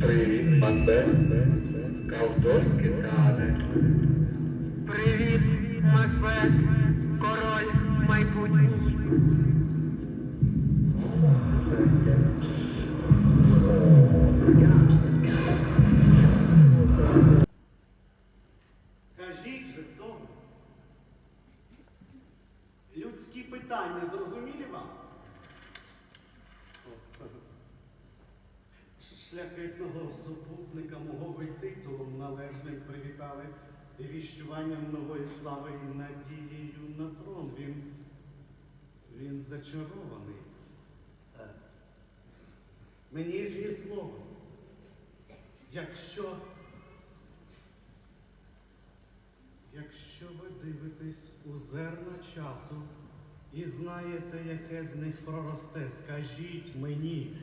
Привіт, Макбет. Кавторське тане. Привіт, Макбет, король майбутній. Кажіть же, хто ви? Людські питання зрозумілі вам? Шляхетного супутника мого ви титулом належним привітали і віщуванням нової слави і надією на трон. Він, він зачарований. Мені ж є слово. Якщо Якщо ви дивитесь у зерна часу і знаєте, яке з них проросте, скажіть мені,